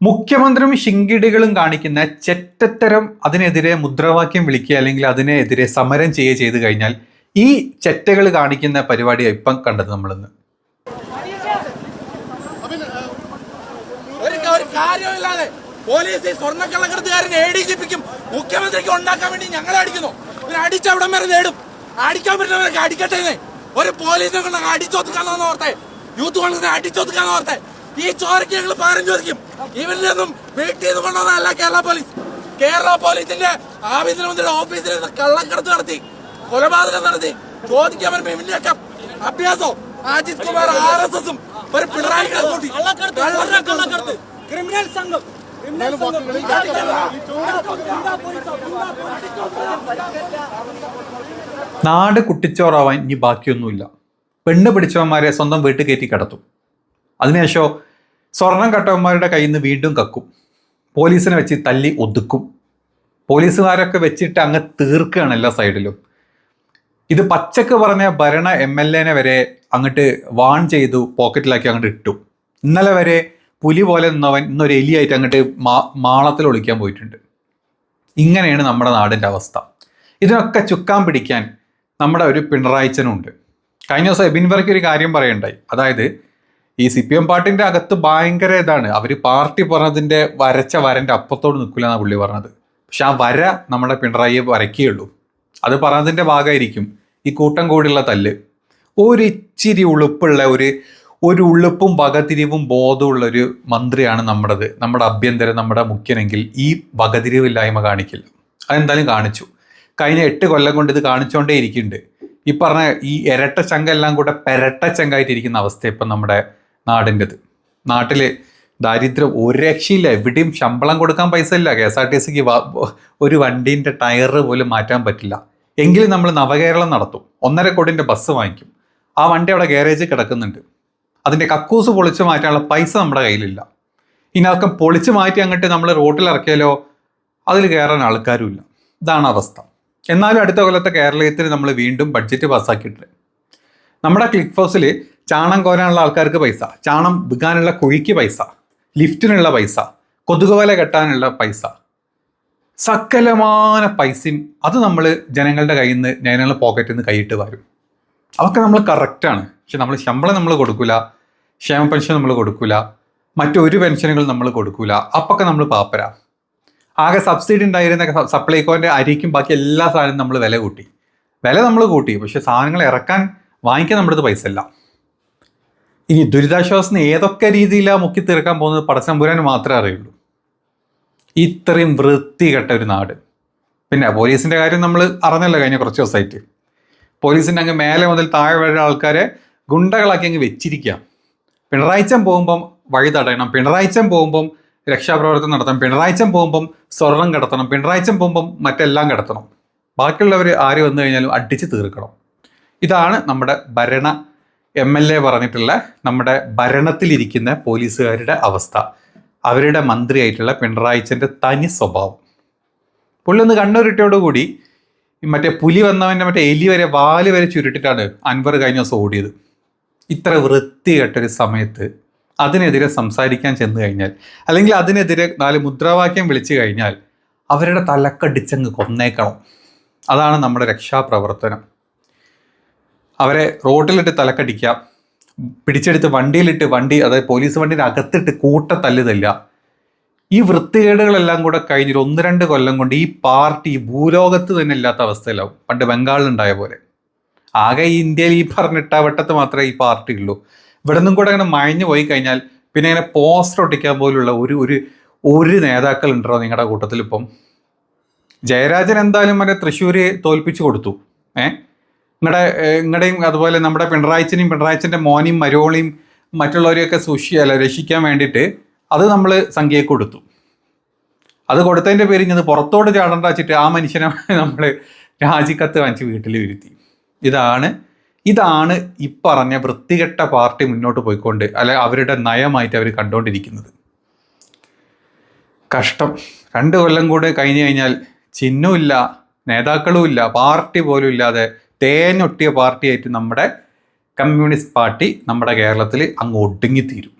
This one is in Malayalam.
മുഖ്യമന്ത്രിയും ശിങ്കിടികളും കാണിക്കുന്ന ചെറ്റത്തരം അതിനെതിരെ മുദ്രാവാക്യം വിളിക്കുക അല്ലെങ്കിൽ അതിനെതിരെ സമരം ചെയ്യുക ചെയ്തു കഴിഞ്ഞാൽ ഈ ചെറ്റകൾ കാണിക്കുന്ന പരിപാടി ഇപ്പം കണ്ടത് നമ്മളിന്ന്. കാര്യമില്ലാതെ പോലീസ് സ്വർണക്കള്ളക്കടത്തുകാരനെ എ ഡി ജി ഉണ്ടാക്കാൻ വേണ്ടി ഞങ്ങളെ അടിക്കുന്നു. ഇവർ അടിച്ച അവിടം വരെ നേടും. അടിക്കാൻ പറ്റുന്നവരൊക്കെ അടിക്കട്ടെ ഒരു പോലീസിനെ കൊണ്ട് അടിച്ചൊതുക്കാന്ന് യൂത്ത് കോൺഗ്രസിനെ അടിച്ചൊതുക്കാന്ന് ഓർത്തെ. ഈ ചോരയ്ക്ക് ഞങ്ങൾ പകരം ചോദിക്കും. ഇവരിൽ നിന്നും വീട്ടിൽ നിന്ന് കൊണ്ടുവന്നതല്ല കേരള പോലീസ്. കേരള പോലീസിന്റെ ആഭ്യന്തരമന്ത്രിയുടെ ഓഫീസിൽ നിന്ന് കള്ളക്കടത്ത് നടത്തി കൊലപാതകം നടത്തി ചോദിക്കാൻ വരുമ്പോ ഇവന്റെയൊക്കെ അഭ്യാസോ അജിത് കുമാർ ആർ എസ് എസും ഒരു പിണറായി കൂട്ടി. കള്ളക്കടത്ത് ക്രിമിനൽ സംഘം ക്രിമിനൽ സംഘം. നാട് കുട്ടിച്ചോറാവാൻ ഇനി ബാക്കിയൊന്നുമില്ല. പെണ്ണ് പിടിച്ചവന്മാരെ സ്വന്തം വീട്ടിൽ കയറ്റി കിടത്തും. അതിനുശേഷം സ്വർണം കട്ടവന്മാരുടെ കയ്യിൽ നിന്ന് വീണ്ടും കക്കും. പോലീസിനെ വെച്ച് തല്ലി ഒതുക്കും. പോലീസുകാരൊക്കെ വെച്ചിട്ട് അങ്ങ് തീർക്കുകയാണ് എല്ലാ സൈഡിലും. ഇത് പച്ചക്ക് പറഞ്ഞ ഭരണ എം എൽ എനെ വരെ അങ്ങോട്ട് വാൺ ചെയ്തു പോക്കറ്റിലാക്കി അങ്ങോട്ട് ഇട്ടു. ഇന്നലെ വരെ പുലി പോലെ നിന്നവൻ ഇന്നൊരു എലിയായിട്ട് അങ്ങോട്ട് മാ മാളത്തിൽ ഒളിക്കാൻ പോയിട്ടുണ്ട്. ഇങ്ങനെയാണ് നമ്മുടെ നാടിന്റെ അവസ്ഥ. ഇതിനൊക്കെ ചുക്കാൻ പിടിക്കാൻ നമ്മുടെ ഒരു പിണറായിച്ചനുണ്ട് കഴിഞ്ഞ ദിവസം എബിൻ വർക്കി ഒരു കാര്യം പറയണ്ടായി അതായത് ഈ സി പി എം പാർട്ടിന്റെ അകത്ത് ഭയങ്കര ഇതാണ്. അവർ പാർട്ടി പറഞ്ഞതിന്റെ വരച്ച വരന്റെ അപ്പത്തോട് നിൽക്കില്ല എന്നാണ് പുള്ളി പറഞ്ഞത്. പക്ഷെ ആ വര നമ്മുടെ പിണറായിയെ വരയ്ക്കുകയുള്ളൂ. അത് പറഞ്ഞതിന്റെ ഭാഗമായിരിക്കും ഈ കൂട്ടം കൂടിയുള്ള തല്ല്. ഒരിച്ചിരി ഉളുപ്പുള്ള ഒരു ഒരു ഉളുപ്പും വകതിരിവും ബോധമുള്ള ഒരു മന്ത്രിയാണ് നമ്മുടേത്. നമ്മുടെ അഭ്യന്തരം നമ്മുടെ മുഖ്യനെങ്കിൽ ഈ വകതിരിവില്ലായ്മ കാണിക്കില്ല. അതെന്തായാലും കാണിച്ചു. കഴിഞ്ഞ എട്ട് കൊല്ലം കൊണ്ട് ഇത് കാണിച്ചുകൊണ്ടേ ഇരിക്കുന്നുണ്ട്. ഈ പറഞ്ഞ ഈ ഇരട്ട ചങ്കെല്ലാം കൂടെ പെരട്ട ചങ്കായിട്ടിരിക്കുന്ന അവസ്ഥ ഇപ്പം നമ്മുടെ നാടിന്റെത്. നാട്ടിൽ ദാരിദ്ര്യം ഒരു രക്ഷയില്ല. എവിടെയും ശമ്പളം കൊടുക്കാൻ പൈസ ഇല്ല കെ എസ് ആർ ടി സിക്ക് ഒരു വണ്ടീന്റെ ടയർ പോലും മാറ്റാൻ പറ്റില്ല. എങ്കിലും നമ്മൾ നവകേരളം നടത്തും. ഒന്നര കോടിന്റെ ബസ് വാങ്ങിക്കും. ആ വണ്ടി അവിടെ ഗാരേജിൽ കിടക്കുന്നുണ്ട്. അതിന്റെ കക്കൂസ് പൊളിച്ച് മാറ്റാനുള്ള പൈസ നമ്മുടെ കയ്യിലില്ല. ഇനി അതൊക്കെ പൊളിച്ച് മാറ്റി അങ്ങോട്ട് നമ്മൾ റോട്ടിൽ ഇറക്കിയാലോ അതിൽ കയറാൻ ആൾക്കാരുമില്ല. ഇതാണ് അവസ്ഥ. എന്നാലും അടുത്ത കൊല്ലത്തെ കേരളീയത്തിന് നമ്മൾ വീണ്ടും ബഡ്ജറ്റ് പാസ്സാക്കിയിട്ടുണ്ട്. നമ്മുടെ ക്ലിക്ക് ഫോസിൽ ചാണം കോരാനുള്ള ആൾക്കാർക്ക് പൈസ ചാണം വിൽക്കാനുള്ള കുഴിക്ക് പൈസ ലിഫ്റ്റിനുള്ള പൈസ കൊതുകുവല കെട്ടാനുള്ള പൈസ. സകലമാന പൈസയും അത് നമ്മൾ ജനങ്ങളുടെ കയ്യിൽ നിന്ന് ജനങ്ങളുടെ പോക്കറ്റിൽ നിന്ന് കൈയിട്ട് വരും. അതൊക്കെ നമ്മൾ കറക്റ്റാണ് പക്ഷെ നമ്മൾ ശമ്പളം നമ്മൾ കൊടുക്കില്ല ക്ഷേമ പെൻഷൻ നമ്മൾ കൊടുക്കൂല മറ്റൊരു പെൻഷനുകൾ നമ്മൾ കൊടുക്കില്ല അപ്പൊക്കെ നമ്മൾ പാപ്പര. ആകെ സബ്സിഡി ഉണ്ടായിരുന്ന സപ്ലൈകോന്റെ അരിക്കും ബാക്കി എല്ലാ സാധനവും നമ്മൾ വില കൂട്ടി. വില നമ്മൾ കൂട്ടി. പക്ഷെ സാധനങ്ങൾ ഇറക്കാൻ വാങ്ങിക്കാൻ നമ്മുടെ പൈസ ഇല്ല. ഇനി ദുരിതാശ്വാസത്തിന് ഏതൊക്കെ രീതിയിലാണ് മുക്കി തീർക്കാൻ പോകുന്നത് പടച്ചമ്പുരാന് മാത്രമേ അറിയുള്ളൂ. ഇത്രയും വൃത്തികെട്ട ഒരു നാട്. പിന്നെ പോലീസിന്റെ കാര്യം നമ്മൾ അറിഞ്ഞല്ലോ കഴിഞ്ഞ കുറച്ച് ദിവസമായിട്ട്. പോലീസിന്റെ അങ്ങ് മേലെ മുതൽ താഴെ വരെ ആൾക്കാരെ ഗുണ്ടകളാക്കി അങ്ങ് വെച്ചിരിക്കാം. പിണറായിച്ചൻ പോകുമ്പം വഴി തടയണം. പിണറായിച്ചൻ പോകുമ്പം രക്ഷാപ്രവർത്തനം നടത്തണം. പിണറായിച്ചൻ പോകുമ്പം സ്വർണം കിടത്തണം. പിണറായിച്ചൻ പോകുമ്പം മറ്റെല്ലാം കിടത്തണം. ബാക്കിയുള്ളവർ ആര് വന്നു കഴിഞ്ഞാലും അടിച്ച് തീർക്കണം. ഇതാണ് നമ്മുടെ ഭരണ എം എൽ എ പറഞ്ഞിട്ടുള്ള നമ്മുടെ ഭരണത്തിലിരിക്കുന്ന പോലീസുകാരുടെ അവസ്ഥ. അവരുടെ മന്ത്രിയായിട്ടുള്ള പിണറായിച്ചന്റെ തനി സ്വഭാവം. പുള്ളി ഒന്ന് കണ്ണൂരിട്ടോടുകൂടി ഈ മറ്റേ പുലി വന്നവന്റെ മറ്റേ എലി വരെ വാൽ വരെ ചുരുട്ടിട്ടാണ് അൻവർ കഴിഞ്ഞ ദിവസം ഓടിയത്. ഇത്ര വൃത്തികെട്ടൊരു സമയത്ത് അതിനെതിരെ സംസാരിക്കാൻ ചെന്ന് കഴിഞ്ഞാൽ അല്ലെങ്കിൽ അതിനെതിരെ നാല് മുദ്രാവാക്യം വിളിച്ചു കഴിഞ്ഞാൽ അവരുടെ തലക്കടിച്ചങ്ങ് കൊന്നേക്കണം. അതാണ് നമ്മുടെ രക്ഷാപ്രവർത്തനം. അവരെ റോഡിലിട്ട് തലക്കടിക്കുക പിടിച്ചെടുത്ത് വണ്ടിയിലിട്ട് വണ്ടി അതായത് പോലീസ് വണ്ടിയുടെ അകത്തിട്ട് കൂട്ട തല്ലുതല്ല ഈ വൃത്തികേടുകളെല്ലാം കൂടെ കഴിഞ്ഞൊരു ഒന്ന് രണ്ട് കൊല്ലം കൊണ്ട് ഈ പാർട്ടി ഭൂലോകത്ത് തന്നെ ഇല്ലാത്ത അവസ്ഥയിലാവും. പണ്ട് ബംഗാളിലുണ്ടായ പോലെ. ആകെ ഈ ഇന്ത്യയിൽ ഈ പറഞ്ഞിട്ട വട്ടത്ത് മാത്രമേ ഈ പാർട്ടി ഉള്ളൂ. ഇവിടെ നിന്നും കൂടെ അങ്ങനെ മയഞ്ഞു പോയി കഴിഞ്ഞാൽ പിന്നെ ഇങ്ങനെ പോസ്റ്റർ ഒട്ടിക്കാൻ പോലുള്ള ഒരു ഒരു ഒരു നേതാക്കൾ ഉണ്ടോ നിങ്ങളുടെ കൂട്ടത്തിൽ ഇപ്പം ജയരാജൻ എന്തായാലും മറ്റേ തൃശ്ശൂര് തോൽപ്പിച്ചു കൊടുത്തു. ഏ? നിങ്ങളുടെ നിങ്ങളുടെയും അതുപോലെ നമ്മുടെ പിണറായിച്ചനെയും പിണറായിച്ചന്റെ മോനെയും മരോളിയും മറ്റുള്ളവരെയൊക്കെ സൂക്ഷിക്കുക അല്ല രക്ഷിക്കാൻ വേണ്ടിയിട്ട് അത് നമ്മൾ സംഖ്യയെ കൊടുത്തു. അത് കൊടുത്തതിന്റെ പേര് ഇത് പുറത്തോട്ട് ചാടണ്ട വെച്ചിട്ട് ആ മനുഷ്യനെ നമ്മൾ രാജിക്കത്ത് വാങ്ങിച്ച് വീട്ടിൽ ഇരുത്തി. ഇതാണ് ഇതാണ് ഈ പറഞ്ഞ വൃത്തികെട്ട പാർട്ടി മുന്നോട്ട് പോയിക്കൊണ്ട് അല്ലെ അവരുടെ നയമായിട്ട് അവർ കണ്ടുകൊണ്ടിരിക്കുന്നത് കഷ്ടം. രണ്ട് കൊല്ലം കൂടെ കഴിഞ്ഞു കഴിഞ്ഞാൽ ചിഹ്നമില്ല നേതാക്കളുമില്ല പാർട്ടി പോലും ഇല്ലാതെ തേഞ്ഞൊട്ടിയ പാർട്ടിയായിട്ട് നമ്മുടെ കമ്മ്യൂണിസ്റ്റ് പാർട്ടി നമ്മുടെ കേരളത്തിൽ അങ്ങ് ഒടുങ്ങിത്തീരും.